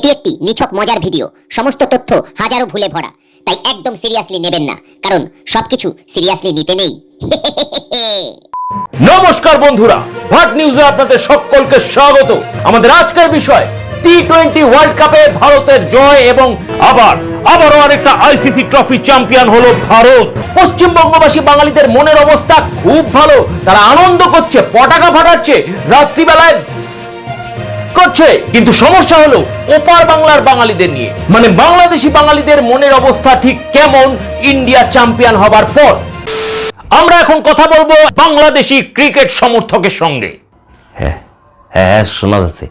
এটি একটি নিছক মজার ভিডিও। সমস্ত তথ্য হাজারো ভুলে ভরা। তাই একদম সিরিয়াসলি নেবেন না। কারণ সবকিছু সিরিয়াসলি নিতে নেই। নমস্কার বন্ধুরা ভাট নিউজে আপনাদের সকলকে স্বাগত। আমাদের আজকের বিষয় টি টোয়েন্টি ওয়ার্ল্ড কাপে ভারতের জয় এবং আবার, আবারও আরেকটা আইসিসি ট্রফি চ্যাম্পিয়ন হলো ভারত। পশ্চিমবঙ্গবাসী বাঙালিদের মনের অবস্থা খুব ভালো। তারা আনন্দ করছে পটাকা ফাটাচ্ছে। রাত্রিবেলায় করছে। কিন্তু সমস্যা হলো ওপার বাংলার বাঙালিদের নিয়ে। মানে বাংলাদেশি বাঙালিদের মনের অবস্থা ঠিক কেমন ইন্ডিয়া চ্যাম্পিয়ন হবার পর। আমরা এখন কথা বলব বাংলাদেশি ক্রিকেট সমর্থকের সঙ্গে। হ্যাঁ হ্যাঁ শোনা যাচ্ছে।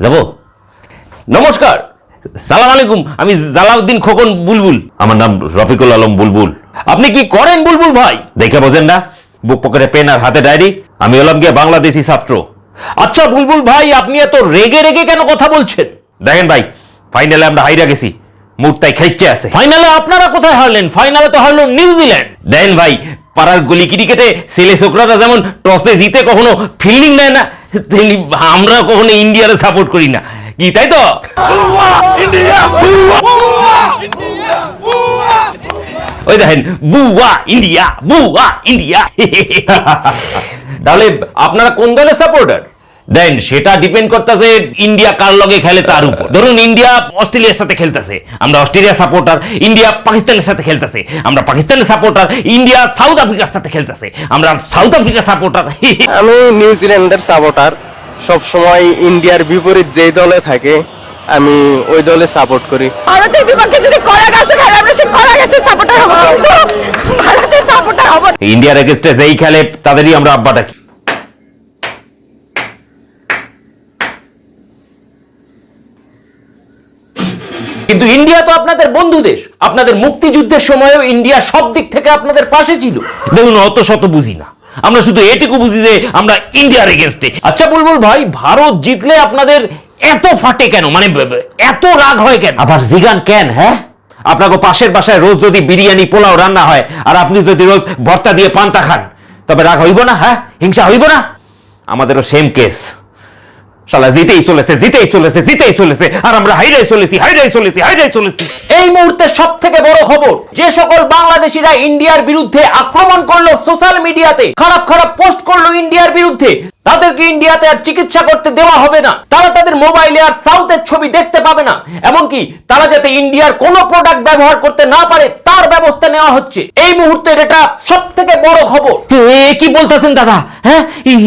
যাব? নমস্কার। সালাম আলাইকুম আমি জালাউদ্দিন খোকন বুলবুল। আমার নাম রফিকুল আলম বুলবুল। আপনি কি করেন বুলবুল ভাই? দেখে বোঝেন না বুক পকেটে পেন আর হাতে ডায়েরি। আমি হলাম গিয়ে বাংলাদেশি ছাত্র। আচ্ছা বুলবুল ভাই আপনি এত রেগে রেগে কেন কথা বলছেন? দেখেন ভাই ফাইনালে আমরা হাইরা গেছি মুডটাই খেচ্ছে আছে। ফাইনালে আপনারা কোথায় হারলেন? ফাইনালে তো হারলো নিউজিল্যান্ড দেন ভাই পাড়ার গলি ক্রিকেটে ছেলে ছোকরারা যেমন টসে জিতে কখনো ফিল্ডিং নেয় না তেমনি আমরা কখনো ইন্ডিয়ারে সাপোর্ট করি না। কি তাই তো? ওই দেখেন বুয়া ইন্ডিয়া বুয়া ইন্ডিয়া তাহলে আপনারা কোন দলের সাপোর্টার দেন সেটা ডিপেন্ড করতেছে ইন্ডিয়া কার লগে খেলে তার উপর। ধরুন ইন্ডিয়া অস্ট্রেলিয়ার সাথে খেলতেছে আমরা অস্ট্রেলিয়া সাপোর্টার ইন্ডিয়া পাকিস্তানের সাথে খেলতেছে আমরা পাকিস্তানের সাপোর্টার ইন্ডিয়া সাউথ আফ্রিকার সাথে খেলতেছে আমরা সাউথ আফ্রিকার সাপোর্টার আমি নিউজিল্যান্ডের সাপোর্টার সব সময় ইন্ডিয়ার বিপরীত যে দলে থাকে আমি ওই দলে সাপোর্ট করি। ভারতের বিপক্ষে যদি কলা গাছে খেলে আমরা সেই কলা গাছের সাপোর্টার হব কিন্তু ভারতের সাপোর্টার হব। ইন্ডিয়ার এগেস্টে যেই খেলে তাদেরই আমরা আব্বা ডাকি কিন্তু ইন্ডিয়া তো আপনাদের বন্ধু দেশ। আপনাদের মুক্তিযুদ্ধের সময়ও ইন্ডিয়া সব দিক থেকে আপনাদের পাশে ছিল। দেখুন, অত শত বুঝি না। আমরা শুধু এটুকু বুঝি যে আমরা ইন্ডিয়ার এগেনস্টে আচ্ছা বুলবুল ভাই, ভারত জিতলে আপনাদের এত ফাটে কেন? মানে এত রাগ হয় কেন? আবার জিগান কেন হ্যাঁ? আপনাকে পাশের বাসায় রোজ যদি বিরিয়ানি, পোলাও রান্না হয়, আর আপনি যদি রোজ ভর্তা দিয়ে পান্তা খান, তবে রাগ হইব না হ্যাঁ? হিংসা হইব না? আমাদেরও সেম কেস শালা জিতেই চলেছে জিতেই চলেছে জিতেই চলেছে। আর আমরা হাইরাই চলেছি হাইরাই চলেছি হাইরাই চলেছি। এই মুহূর্তে সব থেকে বড় খবর যে সকল বাংলাদেশিরা ইন্ডিয়ার বিরুদ্ধে আক্রমণ করল সোশ্যাল মিডিয়াতে খারাপ খারাপ পোস্ট করল ইন্ডিয়ার বিরুদ্ধে তাদেরকে ইন্ডিয়াতে আর চিকিৎসা করতে দেওয়া হবে না। তারা তাদের মোবাইলে আর সাউথের ছবি দেখতে পাবে না। এমনকি তারা যাতে ইন্ডিয়ার কোনো প্রোডাক্ট ব্যবহার করতে না পারে তার ব্যবস্থা নেওয়া হচ্ছে। এই মুহূর্তে এটা সব থেকে বড় খবর। কি বলতেছেন দাদা? হ্যাঁ?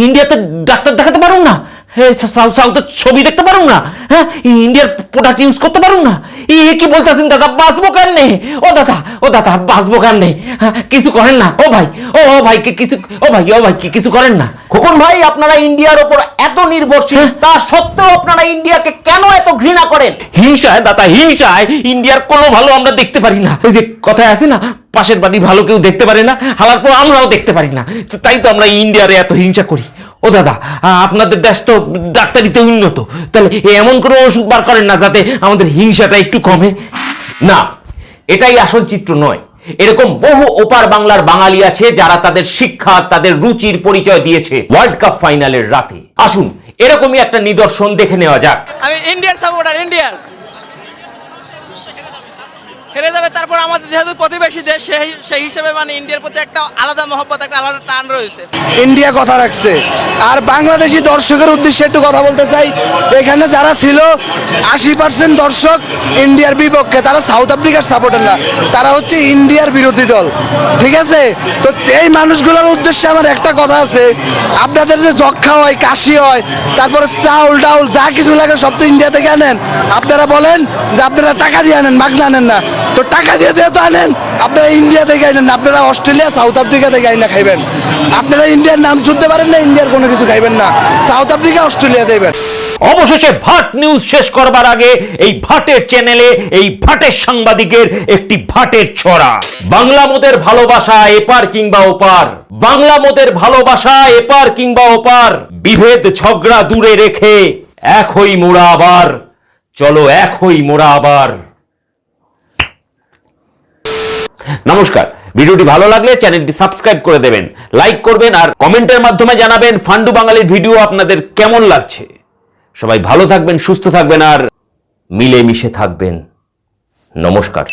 ইন্ডিয়াতে ডাক্তার দেখাতে পারুন না? সাউথের ছবি দেখতে পারুন না। হ্যাঁ ইন্ডিয়ার প্রোডাক্ট ইউজ করতে পারুন না। এ কি বলতেছেন দাদা বাঁচবো কেন নে ও দাদা ও দাদা বাঁচবো কেন নে হ্যাঁ, কিছু করেন না। ও ভাই ও ও ভাই কি- কিছু ও ভাই ও ভাই কি কিছু করেন না। খোকন ভাই আপনারা ইন্ডিয়ার ওপর এত নির্ভরশীল তা সত্ত্বেও আপনারা ইন্ডিয়াকে কেন এত ঘৃণা করেন? হিংসায় দাদা হিংসায় ইন্ডিয়ার কোনো ভালো আমরা দেখতে পারি না। ওই যে কথায় আছে না পাশের বাড়ি ভালো কেউ দেখতে পারে না হালার পর আমরাও দেখতে পারি না। তাই তো আমরা ইন্ডিয়ারে এত হিংসা করি। ও দাদা আপনাদের দেশ তো ডাক্তারিতে উন্নত। তাহলে এমন কোনো ওষুধ বার করেন না যাতে আমাদের হিংসাটা একটু কমে? না, এটাই আসল চিত্র নয়। এরকম বহু ওপার বাংলার বাঙালি আছে যারা তাদের শিক্ষা, তাদের রুচির পরিচয় দিয়েছে ওয়ার্ল্ড কাপ ফাইনালের রাতে। আসুন, এরকমই একটা নিদর্শন দেখে নেওয়া যাক। আমি ইন্ডিয়ার সাপোর্টার ইন্ডিয়ার হেরে যাবে তারপর আমাদের যেহেতু প্রতিবেশী দেশ, সেই হিসেবে মানে ইন্ডিয়ার প্রতি একটা আলাদা মহব্বত, একটা আলাদা টান রয়েছে। ইন্ডিয়া কথা রাখছে। আর বাংলাদেশি দর্শকের উদ্দেশ্যে একটু কথা বলতে চাই। এখানে যারা ছিল, আশি পার্সেন্ট দর্শক ইন্ডিয়ার বিপক্ষে, তারা সাউথ আফ্রিকার সাপোর্টার না। তারা হচ্ছে ইন্ডিয়ার বিরোধী দল। ঠিক আছে? তো এই মানুষগুলোর উদ্দেশ্যে আমার একটা কথা আছে। আপনাদের যে যক্ষা হয়, কাশি হয়, তারপরে চাউল ডাউল, যা কিছু লাগে সব তো ইন্ডিয়া থেকে আনেন। আপনারা বলেন যে আপনারা টাকা দিয়ে আনেন, মাগনা আনেন না। তো টাকা দিয়ে যেহেতু আনেন, আপনারা ইন্ডিয়া থেকে আনেন, আপনারা অস্ট্রেলিয়া সাউথ আফ্রিকা থেকে আইনা খাইবেন। আপনারা ইন্ডিয়ার নাম শুনতে পারেন না ইন্ডিয়ার কোনো কিছু খাইবেন না। সাউথ আফ্রিকা অস্ট্রেলিয়া যাইবেন। অবশেষে ভাট নিউজ শেষ করবার আগে এই ভাটের চ্যানেলে এই ভাটের সাংবাদিকের একটি ভাটের ছড়া। বাংলা মোদের ভালোবাসা এপার কিংবা ওপার। বাংলা মোদের ভালোবাসা এপার কিংবা ওপার। বিভেদ, ঝগড়া দূরে রেখে এক হই মোরা আবার। চলো এক হই মোরা আবার। নমস্কার। ভিডিওটি ভালো লাগলে চ্যানেলটি সাবস্ক্রাইব করে দেবেন, লাইক করবেন আর কমেন্টের মাধ্যমে জানাবেন ফান্ডু বাঙালির ভিডিও আপনাদের কেমন লাগছে। সবাই ভালো থাকবেন, সুস্থ থাকবেন আর মিলেমিশে থাকবেন। নমস্কার।